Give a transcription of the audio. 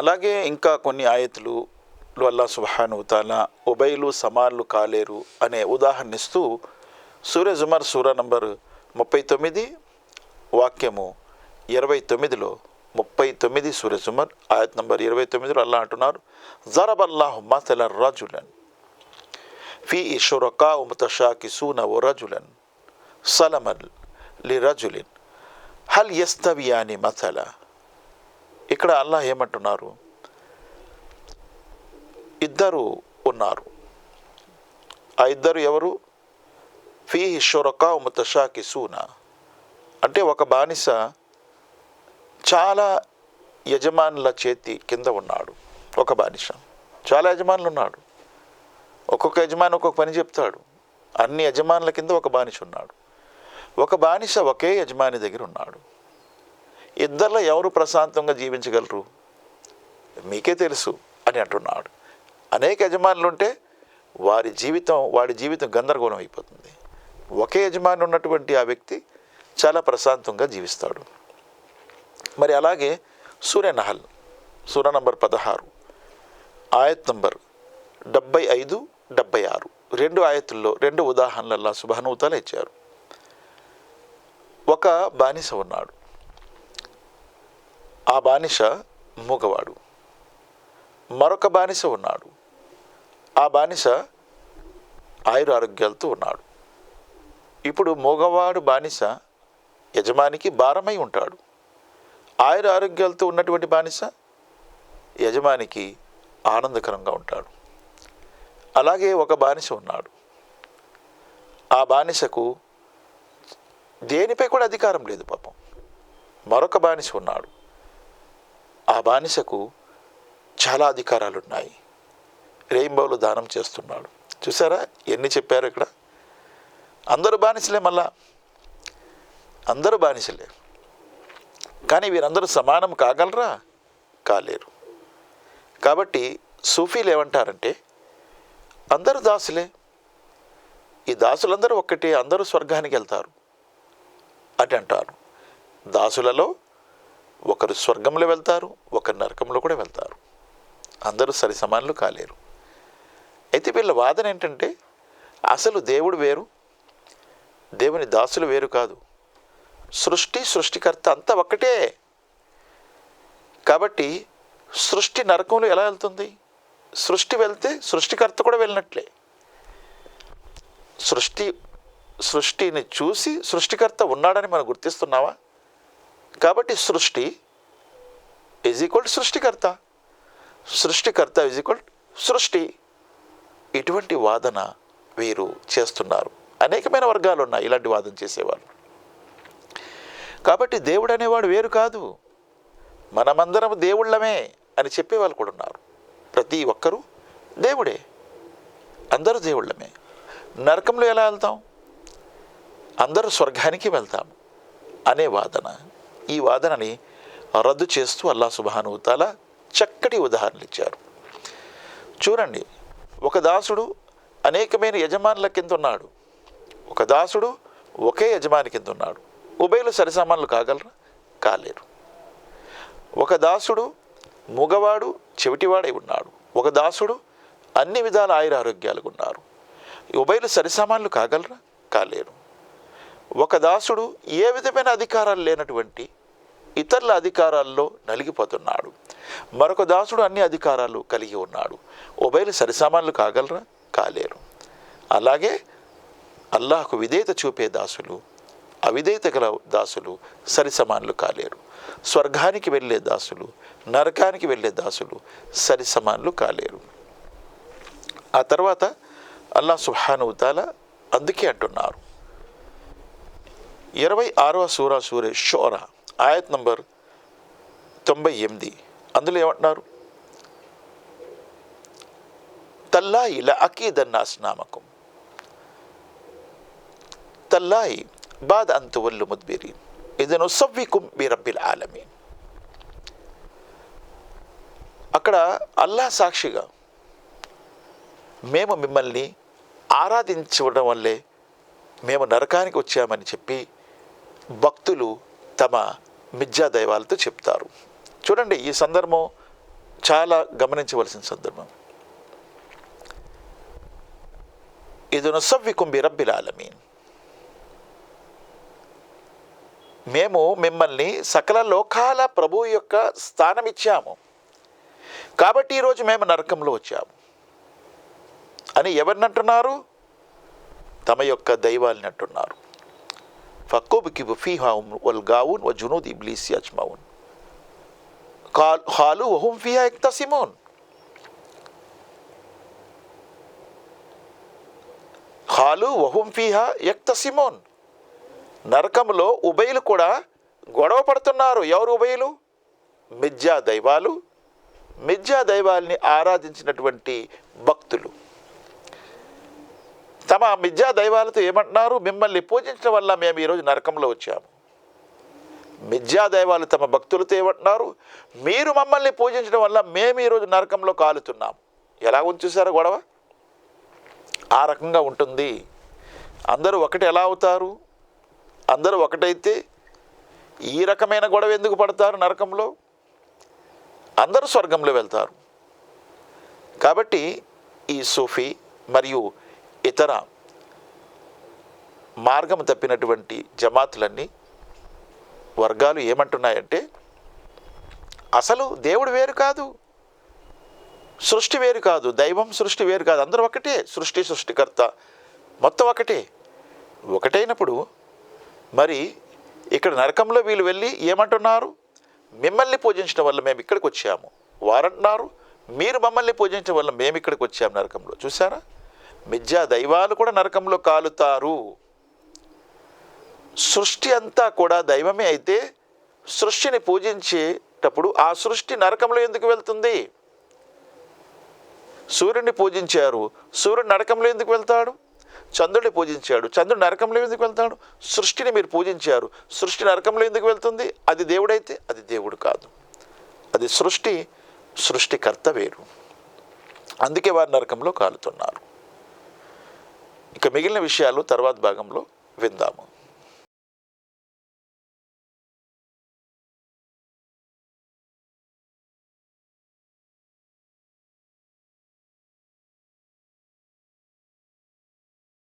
అలాగే ఇంకా కొన్ని ఆయతులు వల్ల సుహాను తాలా ఉభయలు సమాన్లు కాలేరు అనే ఉదాహరణ ఇస్తూ సూర్య జుమర్ సూర నంబర్ ముప్పై తొమ్మిది వాక్యము ఇరవై తొమ్మిదిలో ముప్పై తొమ్మిది సూర్య జుమర్ ఆయత్ నంబర్ ఇరవై తొమ్మిదిలో అల్లా అంటున్నారు జరబల్లాహు మసల రజులన్ ఫీ షురకా ముతషాకిసూన ఓ రజులన్ సలమన్ లి రజులిన్ హల్ యస్తవియాని మసల ఇక్కడ అల్లాహ్ ఏమంటున్నారు? ఇద్దరు ఉన్నారు. ఆ ఇద్దరు ఎవరు? ఫీ షొరకా ముతషాకి సూనా అంటే ఒక బానిస చాలా యజమానుల చేతి కింద ఉన్నాడు. ఒక బానిస. చాలా యజమానులు ఉన్నాడు. ఒక్కొక్క యజమాని ఒక్కొక్క పని చెప్తాడు. అన్ని యజమానుల కింద ఒక బానిస ఉన్నాడు. ఒక బానిస ఒకే యజమాని దగ్గర ఉన్నాడు. ఇద్దరిలో ఎవరు ప్రశాంతంగా జీవించగలరు? మీకే తెలుసు అని అంటున్నాడు. అనేక యజమానులు ఉంటే వారి జీవితం వాడి జీవితం గందరగోళం అయిపోతుంది. ఒకే యజమాని ఉన్నటువంటి ఆ వ్యక్తి చాలా ప్రశాంతంగా జీవిస్తాడు. మరి అలాగే సూర్యనహల్ సూర్య నంబర్ పదహారు ఆయత్ నంబర్ డెబ్బై ఐదు డెబ్బై ఆరు. రెండు ఆయతుల్లో రెండు ఉదాహరణల శుభానుభూతాలు ఇచ్చారు. ఒక బానిస ఉన్నాడు. ఆ బానిస మూగవాడు. మరొక బానిస ఉన్నాడు. ఆ బానిస ఆయుర ఆరోగ్యాలతో ఉన్నాడు. ఇప్పుడు మూగవాడు బానిస యజమానికి భారమై ఉంటాడు. ఆయుర ఆరోగ్యాలతో ఉన్నటువంటి బానిస యజమానికి ఆనందకరంగా ఉంటాడు. అలాగే ఒక బానిస ఉన్నాడు. ఆ బానిసకు దేనిపై కూడా అధికారం లేదు పాపం. మరొక బానిస ఉన్నాడు. ఆ బానిసకు చాలా అధికారాలు ఉన్నాయి రెయిన్బోలు దానం చేస్తున్నాడు. చూసారా? ఎన్ని చెప్పారు ఇక్కడ? అందరూ బానిసలే మళ్ళా. అందరూ బానిసలే. కానీ వీరందరూ సమానం కాగలరా? కాలేరు. కాబట్టి సూఫీలు ఏమంటారంటే అందరూ దాసులే. ఈ దాసులందరూ ఒక్కటే అందరూ స్వర్గానికి వెళ్తారు. అని అంటారు దాసులలో ఒకరు స్వర్గంలో వెళ్తారు ఒకరు నరకంలో కూడా వెళ్తారు. అందరూ సరి సమానులు కాలేరు. అయితే వీళ్ళ వాదన ఏంటంటే అసలు దేవుడు వేరు దేవుని దాసులు వేరు కాదు. సృష్టి సృష్టికర్త అంతా ఒక్కటే. కాబట్టి సృష్టి నరకంలో ఎలా వెళ్తుంది? సృష్టి వెళ్తే సృష్టికర్త కూడా వెళ్ళినట్లే. సృష్టి సృష్టిని చూసి సృష్టికర్త ఉన్నాడని మనం గుర్తిస్తున్నావా? కాబట్టి సృష్టి ఈజ్ ఈక్వల్ సృష్టికర్త. సృష్టికర్త ఈజ్ ఈక్వల్ సృష్టి. ఇటువంటి వాదన వీరు చేస్తున్నారు. అనేకమైన వర్గాలు ఉన్నాయి ఇలాంటి వాదన చేసేవారు కాబట్టి దేవుడు అనేవాడు వేరు కాదు. మనమందరం దేవుళ్ళమే అని చెప్పేవాళ్ళు కూడా ఉన్నారు. ప్రతి ఒక్కరూ దేవుడే. అందరూ దేవుళ్ళమే. నరకంలో ఎలా వెళ్తాం? అందరూ స్వర్గానికి వెళ్తాం అనే వాదన. ఈ వాదనని రద్దు చేస్తూ అల్లా సుబానుతాల చక్కటి ఉదాహరణలు ఇచ్చారు. చూడండి ఒక దాసుడు అనేకమైన యజమానుల కింద ఉన్నాడు. ఒక దాసుడు ఒకే యజమాని కింద ఉన్నాడు. ఉభయలు సరిసమానులు కాగలరా? కాలేరు. ఒక దాసుడు మగవాడు చెవిటివాడై ఉన్నాడు. ఒక దాసుడు అన్ని విధాల ఆయుర ఆరోగ్యాలు ఉన్నారు. ఉభయలు సరిసమానులు కాగలరా? కాలేరు. ఒక దాసుడు ఏ విధమైన అధికారాలు లేనటువంటి ఇతరుల అధికారాల్లో నలిగిపోతున్నాడు. మరొక దాసుడు అన్ని అధికారాలు కలిగి ఉన్నాడు. ఉభయలు సరిసామాన్లు కాగలరా? కాలేరు. అలాగే అల్లాహకు విధేయత చూపే దాసులు అవిధేయత గల దాసులు సరిసమానులు కాలేరు. స్వర్గానికి వెళ్ళే దాసులు నరకానికి వెళ్ళే దాసులు సరిసమానులు కాలేరు. ఆ తర్వాత అల్లా సుహానుతాల అందుకే అంటున్నారు. ఇరవై ఆరవ సూరా సూరే షోరా ఆయత్ నంబర్ తొంభై ఎనిమిది. అందులో ఏమంటున్నారు? తల్లాయి ల అకీదన్నాస్ నామకం. తల్లాయి బాద్ అంతువల్లు ముద్బిరి ఇదను సవ్వికుం బి రబ్బిల్ ఆలమీ అక్కడ అల్లా సాక్షిగా మేము మిమ్మల్ని ఆరాధించడం వల్లే మేము నరకానికి వచ్చామని చెప్పి భక్తులు తమ మిథ్యా దైవాలతో చెప్తారు. చూడండి ఈ సందర్భం చాలా గమనించవలసిన సందర్భం. ఇది నుసవ్వికుం బిరబ్బిల్ ఆలమీన్. మేము మిమ్మల్ని సకల లోకాల ప్రభు యొక్క స్థానం ఇచ్చాము కాబట్టి ఈరోజు మేము నరకంలో వచ్చాము. అని ఎవరినంటున్నారు తమ యొక్క దైవాలని అంటున్నారు. فكبكب فيها والغاون وجنود వ జునూద్ قال قالوا وهم హాలు يقتسمون. ఫియా ఎక్తసిమోన్ హాలు వహుం ఫీహా ఎక్తసిమోన్ నరకంలో ఉభయులు కూడా గొడవ పడుతున్నారు. ఎవరు ఉభయులు మిథ్యా దైవాలు. మిథ్యా దైవాల్ని ఆరాధించినటువంటి భక్తులు. తమ మిథ్యా దైవాలతో ఏమంటున్నారు? మిమ్మల్ని పూజించడం వల్ల మేము ఈరోజు నరకంలో వచ్చాము. మిథ్యా దైవాలు తమ భక్తులతో ఏమంటున్నారు? మీరు మమ్మల్ని పూజించడం వల్ల మేము ఈరోజు నరకంలో కాలుతున్నాం. ఎలా ఉంది గొడవ? ఆ రకంగా ఉంటుంది. అందరూ ఒకటి ఎలా అవుతారు? అందరూ ఒకటైతే ఈ రకమైన గొడవ ఎందుకు పడతారు నరకంలో? అందరూ స్వర్గంలో వెళ్తారు. కాబట్టి ఈ సూఫీ మరియు ఇతర మార్గం తప్పినటువంటి జమాతులన్నీ వర్గాలు ఏమంటున్నాయంటే అసలు దేవుడు వేరు కాదు సృష్టి వేరు కాదు దైవం సృష్టి వేరు కాదు అందరూ ఒకటే సృష్టి సృష్టికర్త మొత్తం ఒకటే. ఒకటైనప్పుడు మరి ఇక్కడ నరకంలో వీళ్ళు వెళ్ళి ఏమంటున్నారు? మిమ్మల్ని పూజించడం వల్ల మేము ఇక్కడికి వచ్చాము. వారంటున్నారు మీరు మమ్మల్ని పూజించడం వల్ల మేము ఇక్కడికి వచ్చాము నరకంలో. చూసారా మిథ్యా దైవాలు కూడా నరకంలో కాలుతారు. సృష్టి అంతా కూడా దైవమే అయితే సృష్టిని పూజించేటప్పుడు ఆ సృష్టి నరకంలో ఎందుకు వెళ్తుంది? సూర్యుడిని పూజించారు. సూర్యుడు నరకంలో ఎందుకు వెళ్తాడు? చంద్రుడిని పూజించాడు. చంద్రుడు నరకంలో ఎందుకు వెళ్తాడు? సృష్టిని మీరు పూజించారు. సృష్టి నరకంలో ఎందుకు వెళ్తుంది? అది దేవుడైతే అది దేవుడు కాదు. అది సృష్టి సృష్టికర్త వేరు. అందుకే వారు నరకంలో కాలుతున్నారు. ఇంకా మిగిలిన విషయాలు తర్వాత భాగంలో విందాము.